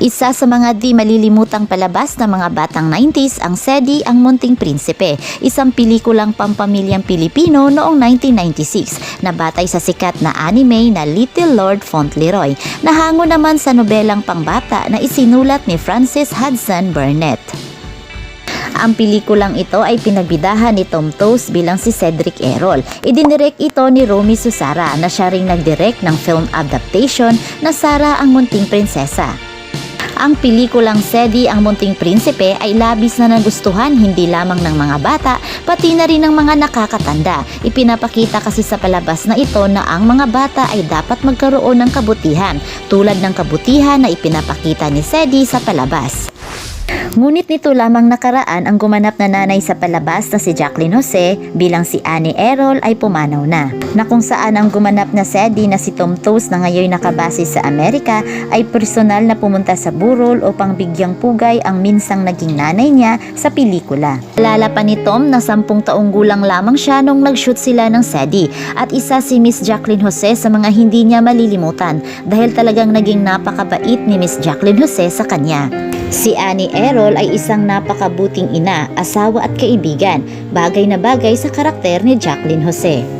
Isa sa mga di malilimutang palabas ng mga batang 90s ang Sedi ang Munting Prinsipe, isang pelikulang pampamilyang Pilipino noong 1996 na batay sa sikat na anime na Little Lord Fauntleroy, nahango naman sa nobelang pangbata na isinulat ni Francis Hudson Burnett. Ang pelikulang ito ay pinagbidahan ni Tom Toast bilang si Cedric Errol. Idinirect ito ni Romy Susara na siya ring nagdirect ng film adaptation na Sara ang Munting Prinsesa. Ang pelikulang Sedi ang Munting Prinsipe ay labis na nagustuhan hindi lamang ng mga bata, pati na rin ng mga nakakatanda. Ipinapakita kasi sa palabas na ito na ang mga bata ay dapat magkaroon ng kabutihan, tulad ng kabutihan na ipinapakita ni Sedi sa palabas. Ngunit nito lamang nakaraan ang gumanap na nanay sa palabas na si Jacqueline Jose bilang si Annie Errol ay pumanaw na. Na kung saan ang gumanap na Sedi na si Tom Toast na ngayon nakabase sa Amerika ay personal na pumunta sa burol upang bigyang pugay ang minsang naging nanay niya sa pelikula. Alala pa ni Tom na sampung taong gulang lamang siya nung nag-shoot sila ng Sedi at isa si Miss Jacqueline Jose sa mga hindi niya malilimutan dahil talagang naging napakabait ni Miss Jacqueline Jose sa kanya. Si Annie Errol ay isang napakabuting ina, asawa at kaibigan, bagay na bagay sa karakter ni Jacqueline Jose.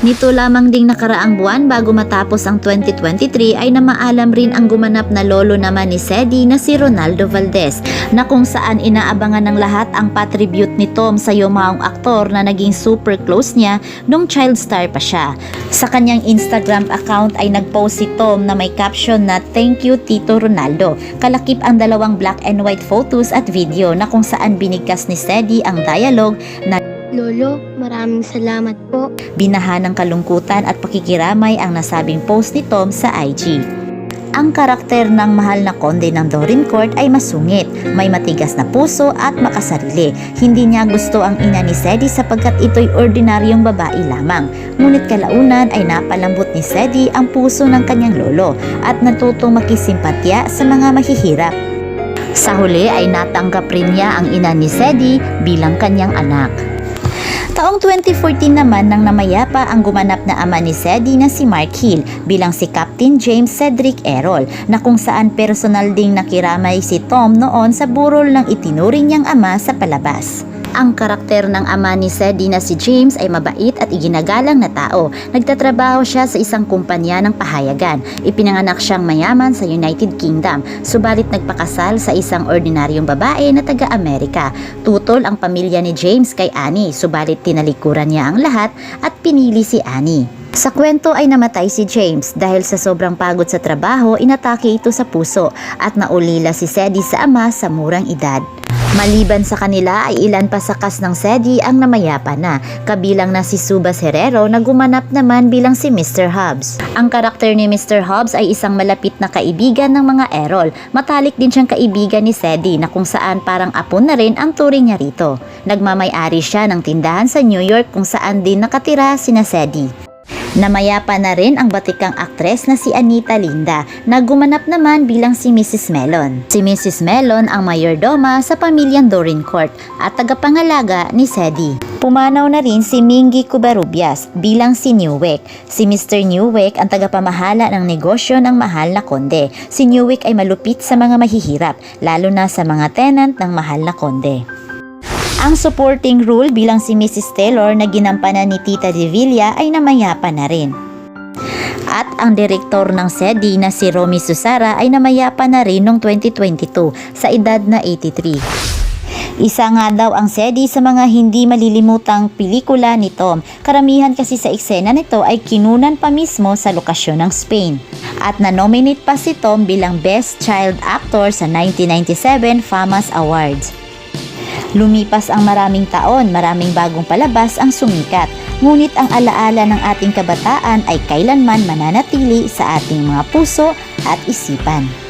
Nito lamang ding nakaraang buwan bago matapos ang 2023 ay namaalam rin ang gumanap na lolo naman ni Sedi na si Ronaldo Valdez na kung saan inaabangan ng lahat ang patribute ni Tom sa yumaong aktor na naging super close niya nung child star pa siya. Sa kanyang Instagram account ay nagpost si Tom na may caption na Thank you Tito Ronaldo. Kalakip ang dalawang black and white photos at video na kung saan binigkas ni Sedi ang dialogue na Lolo, maraming salamat po. Binahan ng kalungkutan at pakikiramay ang nasabing post ni Tom sa IG. Ang karakter ng mahal na konde ng Dorin Court ay masungit, may matigas na puso at makasarili. Hindi niya gusto ang ina ni Sedi sapagkat ito'y ordinaryong babae lamang. Ngunit kalaunan ay napalambot ni Sedi ang puso ng kanyang lolo at natutong makisimpatya sa mga mahihirap. Sa huli ay natanggap rin niya ang ina ni Sedi bilang kanyang anak. Taong 2014 naman nang namayapa ang gumanap na ama ni Sedi na si Mark Hill bilang si Captain James Cedric Errol na kung saan personal ding nakiramay si Tom noon sa burol ng itinuring niyang ama sa palabas. Ang karakter ng ama ni Sedi na si James ay mabait at iginagalang na tao. Nagtatrabaho siya sa isang kumpanya ng pahayagan. Ipinanganak siyang mayaman sa United Kingdom, subalit nagpakasal sa isang ordinaryong babae na taga-Amerika. Tutol ang pamilya ni James kay Annie, subalit tinalikuran niya ang lahat at pinili si Annie. Sa kwento ay namatay si James dahil sa sobrang pagod sa trabaho, inatake ito sa puso at naulila si Sedi sa ama sa murang edad. Maliban sa kanila ay ilan pa sa kas ng Sedi ang namayapa na, kabilang na si Subas Herrero na gumanap naman bilang si Mr. Hobbs. Ang karakter ni Mr. Hobbs ay isang malapit na kaibigan ng mga Errol. Matalik din siyang kaibigan ni Sedi na kung saan parang apo na rin ang turing niya rito. Nagmamay-ari siya ng tindahan sa New York kung saan din nakatira sina Sedi. Namayapa na rin ang batikang aktres na si Anita Linda na gumanap naman bilang si Mrs. Melon. Si Mrs. Melon ang mayordoma sa pamilyang Dorin Court at tagapangalaga ni Sedi. Pumanaw na rin si Mingy Cubarubias bilang si Newwick. Si Mr. Newwick ang tagapamahala ng negosyo ng mahal na konde. Si Newwick ay malupit sa mga mahihirap, lalo na sa mga tenant ng mahal na konde. Ang supporting role bilang si Mrs. Taylor na ginampanan ni Tita De Villa ay namayapa na rin. At ang direktor ng SEDI na si Romy Susara ay namayapa na rin noong 2022 sa edad na 83. Isa nga daw ang SEDI sa mga hindi malilimutang pelikula ni Tom. Karamihan kasi sa eksena nito ay kinunan pa mismo sa lokasyon ng Spain. At na-nominate pa si Tom bilang Best Child Actor sa 1997 FAMAS Awards. Lumipas ang maraming taon, maraming bagong palabas ang sumikat. Ngunit ang alaala ng ating kabataan ay kailanman mananatili sa ating mga puso at isipan.